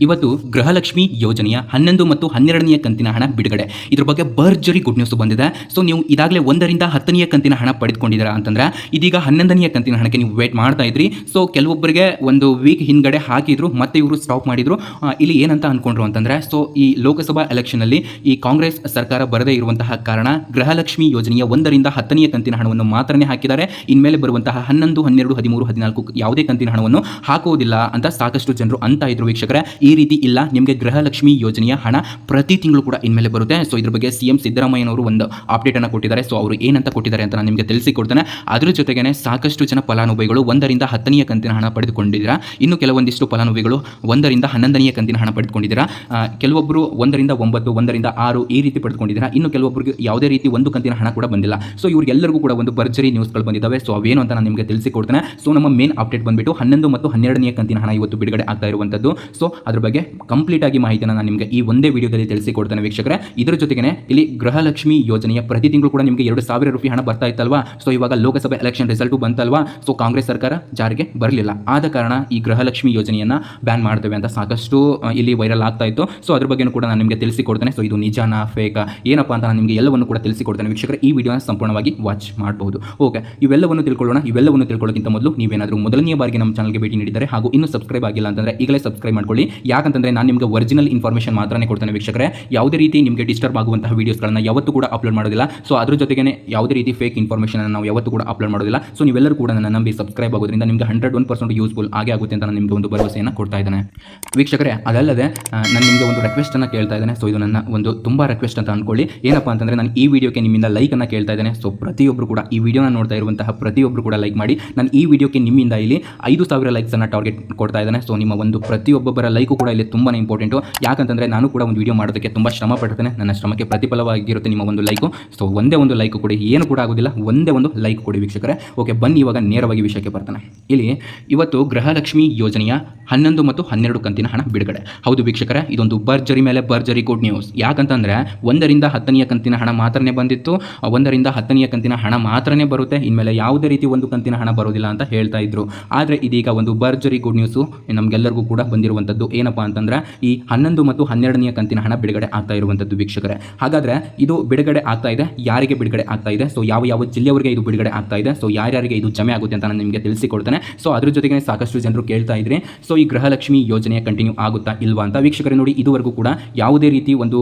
ಇವತ್ತು ಗೃಹಲಕ್ಷ್ಮಿ ಯೋಜನೆಯ ಹನ್ನೊಂದು ಮತ್ತು ಹನ್ನೆರಡನೆಯ ಕಂತಿನ ಹಣ ಬಿಡುಗಡೆ. ಇದ್ರ ಬಗ್ಗೆ ಭರ್ಜರಿ ಗುಡ್ ನ್ಯೂಸ್ ಬಂದಿದೆ. ಸೊ ನೀವು ಇದಾಗಲೇ ಒಂದರಿಂದ ಹತ್ತನೆಯ ಕಂತಿನ ಹಣ ಪಡೆದುಕೊಂಡಿದ್ದೀರಾ ಅಂತಂದ್ರೆ, ಇದೀಗ ಹನ್ನೊಂದನೆಯ ಕಂತಿನ ಹಣಕ್ಕೆ ನೀವು ವೇಟ್ ಮಾಡ್ತಾ ಇದ್ರಿ. ಸೊ ಕೆಲವೊಬ್ಬರಿಗೆ ಒಂದು ವೀಕ್ ಹಿಂದ್ಗಡೆ ಹಾಕಿದ್ರು, ಮತ್ತೆ ಇವರು ಸ್ಟಾಪ್ ಮಾಡಿದ್ರು. ಇಲ್ಲಿ ಏನಂತ ಅನ್ಕೊಂಡ್ರು ಅಂತಂದ್ರೆ ಸೊ ಈ ಲೋಕಸಭಾ ಎಲೆಕ್ಷನ್ ಅಲ್ಲಿ ಈ ಕಾಂಗ್ರೆಸ್ ಸರ್ಕಾರ ಬರದೇ ಇರುವಂತಹ ಕಾರಣ ಗೃಹಲಕ್ಷ್ಮಿ ಯೋಜನೆಯ ಒಂದರಿಂದ ಹತ್ತನೆಯ ಕಂತಿನ ಹಣವನ್ನು ಮಾತ್ರನೇ ಹಾಕಿದ್ದಾರೆ. ಇನ್ಮೇಲೆ ಬರುವಂತಹ ಹನ್ನೊಂದು, ಹನ್ನೆರಡು, ಹದಿಮೂರು, ಹದಿನಾಲ್ಕು ಯಾವುದೇ ಕಂತಿನ ಹಣವನ್ನು ಹಾಕುವುದಿಲ್ಲ ಅಂತ ಸಾಕಷ್ಟು ಜನರು ಅಂತ ಇದ್ರು ವೀಕ್ಷಕರೇ. ರೀತಿ ಇಲ್ಲ. ನಿಮಗೆ ಗೃಹಲಕ್ಷ್ಮಿ ಯೋಜನೆಯ ಹಣ ಪ್ರತಿ ತಿಂಗಳು ಕೂಡ ಇನ್ಮೇಲೆ ಬರುತ್ತೆ. ಸೊ ಇದ್ರ ಬಗ್ಗೆ ಸಿ ಎಂ ಸಿದ್ದರಾಮಯ್ಯನವರು ಒಂದು ಅಪ್ಡೇಟ್ ಅನ್ನು ಕೊಟ್ಟಿದ್ದಾರೆ. ಸೊ ಅವರು ಏನಂತ ಕೊಟ್ಟಿದ್ದಾರೆ ಅಂತ ನಾನು ನಿಮಗೆ ತಿಳಿಸಿಕೊಡ್ತೇನೆ. ಅದ್ರ ಜೊತೆಗೆ ಸಾಕಷ್ಟು ಜನ ಫಲಾನುಭವಿಗಳು ಒಂದರಿಂದ ಹತ್ತನೆಯ ಕಂತಿನ ಹಣ ಪಡೆದುಕೊಂಡಿದ್ದೀರಾ. ಇನ್ನು ಕೆಲವೊಂದಿಷ್ಟು ಫಲಾನುಭವಿಗಳು ಒಂದರಿಂದ ಹನ್ನೊಂದನೆಯ ಕಂತಿನ ಹಣ ಪಡೆದುಕೊಂಡಿದ್ದೀರಾ. ಕೆಲವೊಬ್ಬರು ಒಂದರಿಂದ ಒಂಬತ್ತು, ಒಂದರಿಂದ ಆರು ಈ ರೀತಿ ಪಡೆದುಕೊಂಡಿದ್ದೀರಾ. ಇನ್ನು ಕೆಲವೊಬ್ಬರಿಗೆ ಯಾವುದೇ ರೀತಿ ಒಂದು ಕಂತಿನ ಹಣ ಕೂಡ ಬಂದಿಲ್ಲ. ಸೊ ಇವ್ರಿಗೆಲ್ಲರಿಗೂ ಕೂಡ ಒಂದು ಭರ್ಜರಿ ನ್ಯೂಸ್ಗಳು ಬಂದಿದ್ದಾವೆ. ಸೊ ಅವೇನು ಅಂತ ನಾನು ನಿಮಗೆ ತಿಳಿಸಿಕೊಡ್ತೇನೆ. ಸೊ ನಮ್ಮ ಮೇನ್ ಅಪ್ಡೇಟ್ ಬಂದ್ಬಿಟ್ಟು ಹನ್ನೊಂದು ಮತ್ತು ಹನ್ನೆರಡನೆಯ ಕಂತಿನ ಹಣ ಇವತ್ತು ಬಿಡುಗಡೆ ಆಗ್ತಾ ಇರುವಂಥದ್ದು. ಸೊ ಅದ್ರ ಬಗ್ಗೆ ಕಂಪ್ಲೀಟ್ ಆಗಿ ಮಾಹಿತಿಯನ್ನು ನಾನು ನಿಮಗೆ ಈ ಒಂದೇ ವಿಡಿಯೋದಲ್ಲಿ ತಿಳಿಸಿಕೊಡ್ತೇನೆ ವೀಕ್ಷಕರೇ. ಇದರ ಜೊತೆಗೆ ಇಲ್ಲಿ ಗೃಹಲಕ್ಷ್ಮಿ ಯೋಜನೆಯ ಪ್ರತಿ ತಿಂಗಳು ಕೂಡ ನಿಮಗೆ ಎರಡು ಸಾವಿರ ರೂಪಾಯಿ ಹಣ ಬರ್ತಾ ಇತ್ತಲ್ವಾ? ಸೊ ಇವಾಗ ಲೋಕಸಭೆ ಎಲೆಕ್ಷನ್ ರಿಸಲ್ಟು ಬಂತಲ್ವಾ? ಸೊ ಕಾಂಗ್ರೆಸ್ ಸರ್ಕಾರ ಜಾರಿಗೆ ಬರಲಿಲ್ಲ. ಆದ ಕಾರಣ ಈ ಗೃಹಲಕ್ಷ್ಮಿ ಯೋಜನೆಯನ್ನು ಬ್ಯಾನ್ ಮಾಡ್ತೇವೆ ಅಂತ ಸಾಕಷ್ಟು ಇಲ್ಲಿ ವೈರಲ್ ಆಗ್ತಾ ಇತ್ತು. ಸೊ ಅದ್ರ ಬಗ್ಗೆನೂ ಕೂಡ ನಾನು ನಿಮಗೆ ತಿಳಿಸಿಕೊಡ್ತೇನೆ. ಸೊ ಇದು ನಿಜಾನ ಫೇಕ ಏನಪ್ಪಾ ಅಂತ ನಾನು ನಿಮಗೆ ಎಲ್ಲವನ್ನು ಕೂಡ ತಿಳಿಸಿಕೊಡ್ತೇನೆ ವೀಕ್ಷಕರೇ. ಈ ವಿಡಿಯೋನ ಸಂಪೂರ್ಣವಾಗಿ ವಾಚ್ ಮಾಡಬಹುದು ಓಕೆ ಇವೆಲ್ಲವನ್ನು ತಿಳ್ಕೊಳ್ಳೋಣ. ಇವೆಲ್ಲವನ್ನು ತಿಳ್ಕೊಳ್ಳೋಕ್ಕಿಂತ ಮೊದಲು ನೀವೇನಾದರೂ ಮೊದಲನೇ ಬಾರಿಗೆ ನಮ್ಮ ಚಾನಲ್ಗೆ ಭೇಟಿ ನೀಡಿದರೆ ಹಾಗೂ ಇನ್ನೂ ಸಬ್ಸ್ಕ್ರೈಬ್ ಆಗಿಲ್ಲ ಅಂತಂದರೆ ಈಗಲೇ ಸಬ್ಸ್ಕ್ರೈಬ್ ಮಾಡ್ಕೊಳ್ಳಿ. ಯಾಕಂತಂದ್ರೆ ನಾನು ನಿಮಗೆ ಒರಿಜಿನಲ್ ಇನ್ಫಾರ್ಮೇಷನ್ ಮಾತ್ರನೇ ಕೊಡ್ತೇನೆ ವೀಕ್ಷಕರೇ. ಯಾವುದೇ ರೀತಿ ನಿಮಗೆ ಡಿಸ್ಟರ್ಬ್ ಆಗುವಂತಹ ವೀಡಿಯೋಸ್ಗಳನ್ನು ಯಾವತ್ತೂ ಕೂಡ ಅಪ್ಲೋಡ್ ಮಾಡೋದಿಲ್ಲ. ಸೊ ಅದ್ರ ಜೊತೆಗೆ ಯಾವುದೇ ರೀತಿ ಫೇಕ್ ಇನ್ಫಾರ್ಮೇಷನ್ ನಾವು ಯಾವತ್ತೂ ಕೂಡ ಅಪ್ಲೋಡ್ ಮಾಡೋದಿಲ್ಲ. ಸೊ ನೀವೆಲ್ಲರೂ ಕೂಡ ನನ್ನ ನಂಬಿ ಸಬ್ಸ್ಕ್ರೈಬ್ ಆಗೋದ್ರಿಂದ ನಿಮಗೆ ಹಂಡ್ರೆಡ್ ಒನ್ ಪರ್ಸೆಂಟ್ ಯೂಸ್ಫುಲ್ ಆಗೇ ಆಗುತ್ತೆ ಅಂತ ನಾನು ನಿಮಗೆ ಒಂದು ಭರವಸೆಯನ್ನು ಕೊಡ್ತಾ ಇದ್ದೇನೆ. ವೀಕ್ಷಕರೇ, ಅದಲ್ಲದೆ ನಾನು ನಿಮಗೆ ಒಂದು ರಿಕ್ವೆಸ್ಟನ್ನು ಕೇಳ್ತಾ ಇದ್ದೇನೆ. ಸೊ ಇದು ನನ್ನ ಒಂದು ತುಂಬ ರಿಕ್ವೆಸ್ಟ್ ಅಂತ ಅನ್ಕೊಳ್ಳಿ. ಏನಪ್ಪ ಅಂತಂದರೆ ನಾನು ಈ ವಿಡಿಯೋಕ್ಕೆ ನಿಮ್ಮಿಂದ ಲೈಕನ್ನು ಕೇಳ್ತಾ ಇದ್ದೇನೆ. ಸೊ ಪ್ರತಿಯೊಬ್ಬರು ಕೂಡ ಈ ವಿಡಿಯೋನ ನೋಡ್ತಾ ಇರುವಂತಹ ಪ್ರತಿಯೊಬ್ಬರು ಕೂಡ ಲೈಕ್ ಮಾಡಿ. ನಾನು ಈ ವಿಡಿಯೋಕ್ಕೆ ನಿಮ್ಮಿಂದ ಇಲ್ಲಿ ಐದು ಸಾವಿರ ಲೈಕ್ಸನ್ನು ಟಾರ್ಗೆಟ್ ಕೊಡ್ತಾ ಇದ್ದೇನೆ. ಸೊ ನಿಮ್ಮ ಒಂದು ಪ್ರತಿಯೊಬ್ಬೊಬ್ಬರ ಲೈಕು ಕೂಡ ಇಲ್ಲಿ ತುಂಬಾ ಇಂಪಾರ್ಟೆಂಟು ಯಾಕಂತಂದರೆ ನಾನು ಕೂಡ ಒಂದು ವಿಡಿಯೋ ಮಾಡೋದಕ್ಕೆ ತುಂಬ ಶ್ರಮ ಪಡ್ತೇನೆ. ನನ್ನ ಶ್ರಮಕ್ಕೆ ಪ್ರತಿಫಲವಾಗಿರುತ್ತೆ ನಿಮ್ಮ ಒಂದು ಲೈಕು ಸೊ ಒಂದೇ ಒಂದು ಲೈಕ್ ಕೊಡಿ. ಏನು ಕೂಡ ಆಗೋದಿಲ್ಲ. ಒಂದೇ ಒಂದು ಲೈಕ್ ಕೊಡಿ ವೀಕ್ಷಕರೇ. ಓಕೆ ಬನ್ನಿ ಇವಾಗ ನೇರವಾಗಿ ವಿಷಯಕ್ಕೆ ಬರ್ತಾನೆ. ಇಲ್ಲಿ, ಇವತ್ತು ಗೃಹಲಕ್ಷ್ಮಿ ಯೋಜನೆಯ ಹನ್ನೊಂದು ಮತ್ತು ಹನ್ನೆರಡು ಕಂತಿನ ಹಣ ಬಿಡುಗಡೆ. ಹೌದು ವೀಕ್ಷಕರೇ, ಇದೊಂದು ಭರ್ಜರಿ ಮೇಲೆ ಭರ್ಜರಿ ಗುಡ್ ನ್ಯೂಸ್ ಯಾಕಂತಂದ್ರೆ, ಒಂದರಿಂದ ಹತ್ತನೆಯ ಕಂತಿನ ಹಣ ಮಾತ್ರನೇ ಬಂದಿತ್ತು. ಒಂದರಿಂದ ಹತ್ತನೆಯ ಕಂತಿನ ಹಣ ಮಾತ್ರನೇ ಬರುತ್ತೆ. ಇನ್ಮೇಲೆ ಯಾವುದೇ ರೀತಿ ಒಂದು ಕಂತಿನ ಹಣ ಬರೋದಿಲ್ಲ ಅಂತ ಹೇಳ್ತಾ ಇದ್ರು. ಆದರೆ ಇದೀಗ ಒಂದು ಭರ್ಜರಿ ಗುಡ್ ನ್ಯೂಸು ನಮಗೆಲ್ಲರಿಗೂ ಕೂಡ ಬಂದಿರುವಂಥದ್ದು ಏನಪ್ಪಾ ಅಂತಂದ್ರೆ ಈ ಹನ್ನೊಂದು ಮತ್ತು ಹನ್ನೆರಡನೆಯ ಕಂತಿನ ಹಣ ಬಿಡುಗಡೆ ಆಗ್ತಾ ಇರುವಂಥದ್ದು ವೀಕ್ಷಕರೇ. ಹಾಗಾದ್ರೆ ಇದು ಬಿಡುಗಡೆ ಆಗ್ತಾ ಇದೆ, ಯಾರಿಗೆ ಬಿಡುಗಡೆ ಆಗ್ತಾ ಇದೆ? ಸೊ ಯಾವ ಯಾವ ಜಿಲ್ಲೆಯವರಿಗೆ ಇದು ಬಿಡುಗಡೆ ಆಗ್ತಾ ಇದೆ? ಸೊ ಯಾರ್ಯಾರಿಗೆ ಇದು ಜಮೆ ಆಗುತ್ತೆ ಅಂತ ನಾನು ನಿಮಗೆ ತಿಳಿಸಿಕೊಡ್ತೇನೆ. ಸೊ ಅದ್ರ ಜೊತೆಗೆ ಸಾಕಷ್ಟು ಜನರು ಕೇಳ್ತಾ ಇದ್ರಿ. ಸೊ ಈ ಗೃಹಲಕ್ಷ್ಮಿ ಯೋಜನೆ ಕಂಟಿನ್ಯೂ ಆಗುತ್ತಾ ಇಲ್ವಾ ಅಂತ ವೀಕ್ಷಕರೇ ನೋಡಿ, ಇದುವರೆಗೂ ಕೂಡ ಯಾವುದೇ ರೀತಿ ಒಂದು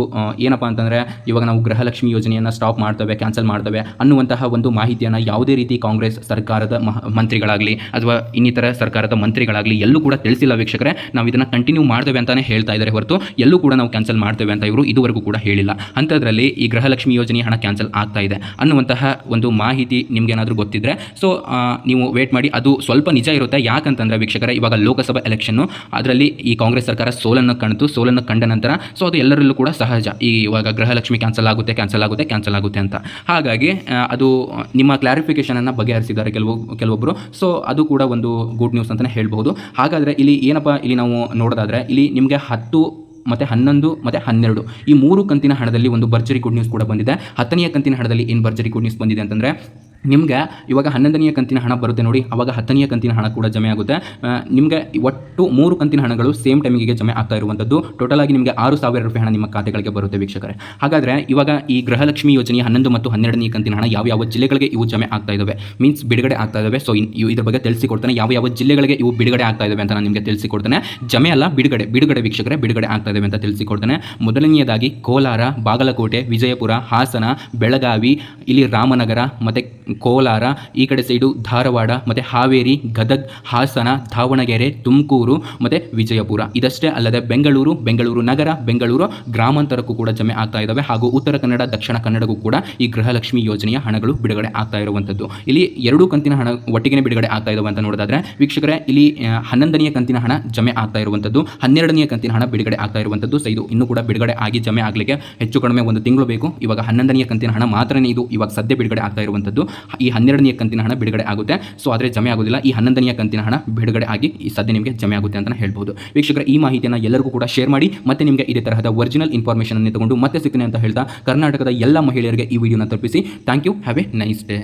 ಏನಪ್ಪಾ ಅಂತಂದ್ರೆ ಇವಾಗ ನಾವು ಗೃಹಲಕ್ಷ್ಮಿ ಯೋಜನೆಯನ್ನು ಸ್ಟಾಪ್ ಮಾಡ್ತೇವೆ ಕ್ಯಾನ್ಸಲ್ ಮಾಡ್ತೇವೆ ಅನ್ನುವಂತಹ ಒಂದು ಮಾಹಿತಿಯನ್ನು ಯಾವುದೇ ರೀತಿ ಕಾಂಗ್ರೆಸ್ ಸರ್ಕಾರದ ಮಂತ್ರಿಗಳಾಗಲಿ ಅಥವಾ ಇನ್ನಿತರ ಸರ್ಕಾರದ ಮಂತ್ರಿಗಳಾಗಲಿ ಎಲ್ಲೂ ಕೂಡ ತಿಳಿಸಿಲ್ಲ ವೀಕ್ಷಕರೇ. ನಾವು ಇದನ್ನು ಕಂಟಿನ್ಯೂ ಮಾಡ್ತೇವೆ ಅಂತಾನೆ ಹೇಳ್ತಾ ಇದ್ದಾರೆ ಹೊರತು ಎಲ್ಲೂ ಕೂಡ ನಾವು ಕ್ಯಾನ್ಸಲ್ ಮಾಡ್ತೇವೆ ಅಂತ ಇವರು ಇದುವರೆಗೂ ಕೂಡ ಹೇಳಿಲ್ಲ. ಅಂಥದ್ರಲ್ಲಿ ಈ ಗೃಹಲಕ್ಷ್ಮಿ ಯೋಜನೆ ಹಣ ಕ್ಯಾನ್ಸಲ್ ಆಗ್ತಾ ಇದೆ ಅನ್ನುವಂತಹ ಒಂದು ಮಾಹಿತಿ ನಿಮ್ಗೆ ಏನಾದರೂ ಗೊತ್ತಿದ್ರೆ ಸೊ ನೀವು ವೇಟ್ ಮಾಡಿ. ಅದು ಸ್ವಲ್ಪ ನಿಜ ಇರುತ್ತೆ. ಯಾಕಂತಂದರೆ ವೀಕ್ಷಕರ, ಇವಾಗ ಲೋಕಸಭಾ ಎಲೆಕ್ಷನ್ನು ಅದರಲ್ಲಿ ಈ ಕಾಂಗ್ರೆಸ್ ಸರ್ಕಾರ ಸೋಲನ್ನು ಕಣ್ತು, ಸೋಲನ್ನು ಕಂಡ ನಂತರ ಸೊ ಅದು ಎಲ್ಲರಲ್ಲೂ ಕೂಡ ಸಹಜ. ಈ ಇವಾಗ ಗೃಹಲಕ್ಷ್ಮಿ ಕ್ಯಾನ್ಸಲ್ ಆಗುತ್ತೆ ಕ್ಯಾನ್ಸಲ್ ಆಗುತ್ತೆ ಕ್ಯಾನ್ಸಲ್ ಆಗುತ್ತೆ ಅಂತ. ಹಾಗಾಗಿ ಅದು ನಿಮ್ಮ ಕ್ಲಾರಿಫಿಕೇಷನನ್ನು ಬಗೆಹರಿಸಿದ್ದಾರೆ ಕೆಲವು ಕೆಲವೊಬ್ಬರು ಸೊ ಅದು ಕೂಡ ಒಂದು ಗುಡ್ ನ್ಯೂಸ್ ಅಂತಲೇ ಹೇಳ್ಬಹುದು. ಹಾಗಾದರೆ ಇಲ್ಲಿ ಏನಪ್ಪ ಇಲ್ಲಿ ನಾವು ನೋಡೋದಾದ್ರೆ ಇಲ್ಲಿ ನಿಮಗೆ ಹತ್ತು ಮತ್ತು ಹನ್ನೊಂದು ಮತ್ತು ಹನ್ನೆರಡು. ಈ ಮೂರು ಕಂತಿನ ಹಣದಲ್ಲಿ ಒಂದು ಭರ್ಜರಿ ಗುಡ್ ನ್ಯೂಸ್ ಕೂಡ ಬಂದಿದೆ. ಹತ್ತನೆಯ ಕಂತಿನ ಹಣದಲ್ಲಿ ಏನು ಭರ್ಜರಿ ಗುಡ್ ನ್ಯೂಸ್ ಬಂದಿದೆ ಅಂತಂದರೆ ನಿಮಗೆ ಇವಾಗ ಹನ್ನೊಂದನೆಯ ಕಂತಿನ ಹಣ ಬರುತ್ತೆ ನೋಡಿ, ಅವಾಗ ಹತ್ತನೆಯ ಕಂತಿನ ಹಣ ಕೂಡ ಜಮೆ ಆಗುತ್ತೆ. ನಿಮಗೆ ಒಟ್ಟು ಮೂರು ಕಂತಿನ ಹಣಗಳು ಸೇಮ್ ಟೈಮಿಗೆ ಜಮೆ ಆಗ್ತಾ ಇರುವಂಥದ್ದು ಟೋಟಲ್ ಆಗಿ ನಿಮಗೆ ಆರು ಸಾವಿರ ರೂಪಾಯಿ ಹಣ ನಿಮ್ಮ ಖಾತೆಗಳಿಗೆ ಬರುತ್ತೆ ವೀಕ್ಷಕರೇ. ಹಾಗಾದರೆ ಇವಾಗ ಈ ಗೃಹಲಕ್ಷ್ಮಿ ಯೋಜನೆಯ ಹನ್ನೊಂದು ಮತ್ತು ಹನ್ನೆರಡನೇ ಕಂತಿನ ಹಣ ಯಾವ ಯಾವ ಜಿಲ್ಲೆಗಳಿಗೆ ಇವು ಜಮೆ ಆಗ್ತಾ ಇದ್ದಾವೆ ಮೀನ್ಸ್ ಬಿಡುಗಡೆ ಆಗ್ತಾ ಇದ್ದಾವೆ ಸೊ ಇದ್ರ ಬಗ್ಗೆ ತಿಳಿಸಿಕೊಡ್ತಾನೆ. ಯಾವ ಯಾವ ಜಿಲ್ಲೆಗಳಿಗೆ ಇವು ಬಿಡುಗಡೆ ಆಗ್ತಾ ಇದ್ದಾವೆ ಅಂತ ನಾನು ನಿಮಗೆ ತಿಳಿಸಿಕೊಡ್ತೇನೆ. ಜಮೆ ಅಲ್ಲ, ಬಿಡುಗಡೆ ಬಿಡುಗಡೆ ವೀಕ್ಷಕರೇ, ಬಿಡುಗಡೆ ಆಗ್ತಾ ಇದ್ದಾವೆ ಅಂತ ತಿಳಿಸಿಕೊಡ್ತೇನೆ. ಮೊದಲನೆಯದಾಗಿ ಕೋಲಾರ, ಬಾಗಲಕೋಟೆ, ವಿಜಯಪುರ, ಹಾಸನ, ಬೆಳಗಾವಿ, ಇಲ್ಲಿ ರಾಮನಗರ, ಮತ್ತು ಕೋಲಾರ, ಈ ಕಡೆ ಸೈಡು ಧಾರವಾಡ, ಮತ್ತು ಹಾವೇರಿ, ಗದಗ್, ಹಾಸನ, ದಾವಣಗೆರೆ, ತುಮಕೂರು, ಮತ್ತು ವಿಜಯಪುರ. ಇದಷ್ಟೇ ಅಲ್ಲದೆ ಬೆಂಗಳೂರು ಬೆಂಗಳೂರು ನಗರ, ಬೆಂಗಳೂರು ಗ್ರಾಮಾಂತರಕ್ಕೂ ಕೂಡ ಜಮೆ ಆಗ್ತಾ ಇದ್ದಾವೆ ಹಾಗೂ ಉತ್ತರ ಕನ್ನಡ, ದಕ್ಷಿಣ ಕನ್ನಡಕ್ಕೂ ಕೂಡ ಈ ಗೃಹಲಕ್ಷ್ಮಿ ಯೋಜನೆಯ ಹಣಗಳು ಬಿಡುಗಡೆ ಆಗ್ತಾ ಇರುವಂಥದ್ದು. ಇಲ್ಲಿ ಎರಡೂ ಕಂತಿನ ಹಣ ಒಟ್ಟಿಗೆ ಬಿಡುಗಡೆ ಆಗ್ತಾ ಇದ್ದಾವೆ ಅಂತ ನೋಡೋದಾದ್ರೆ, ವೀಕ್ಷಕರೇ, ಇಲ್ಲಿ ಹನ್ನೊಂದನೆಯ ಕಂತಿನ ಹಣ ಜಮೆ ಆಗ್ತಾ ಇರುವಂಥದ್ದು, ಹನ್ನೆರಡನೆಯ ಕಂತಿನ ಹಣ ಬಿಡುಗಡೆ ಆಗ್ತಾ ಇರುವಂಥದ್ದು ಸೊ ಇದು ಇನ್ನೂ ಕೂಡ ಬಿಡುಗಡೆ ಆಗಿ ಜಮೆ ಆಗಲಿಕ್ಕೆ ಹೆಚ್ಚು ಕಡಿಮೆ ಒಂದು ತಿಂಗಳು ಬೇಕು. ಇವಾಗ ಹನ್ನೊಂದನೆಯ ಕಂತಿನ ಹಣ ಮಾತ್ರನೇ ಇದು ಇವಾಗ ಸದ್ಯ ಬಿಡುಗಡೆ ಆಗ್ತಾ ಇರುವಂಥದ್ದು. ಈ ಹನ್ನೆರಡನೆಯ ಕಂತಿನ ಹಣ ಬಿಡುಗಡೆ ಆಗುತ್ತೆ. ಸೊ ಆದರೆ ಜಮೆ ಆಗೋದಿಲ್ಲ. ಈ ಹನ್ನೊಂದನೆಯ ಕಂತಿನ ಹಣ ಬಿಡುಗಡೆ ಆಗಿ ಈ ಸದ್ಯ ನಿಮಗೆ ಜಮೆ ಆಗುತ್ತೆ ಅಂತ ಹೇಳ್ಬೋದು ವೀಕ್ಷಕರ, ಈ ಮಾಹಿತಿಯನ್ನು ಎಲ್ಲರಿಗೂ ಕೂಡ ಶೇರ್ ಮಾಡಿ, ಮತ್ತೆ ನಿಮಗೆ ಇದೇ ತರಹದ ಒರಿಜಿನಲ್ ಇನ್ಫಾರ್ಮೇಷನ್ ಅನ್ನು ತಗೊಂಡು ಮತ್ತೆ ಸಿಗ್ತೀನಿ ಅಂತ ಹೇಳ್ತಾ ಕರ್ನಾಟಕದ ಎಲ್ಲ ಮಹಿಳೆಯರಿಗೆ ಈ ವಿಡಿಯೋನ ತಲುಪಿಸಿ. Thank you have a nice day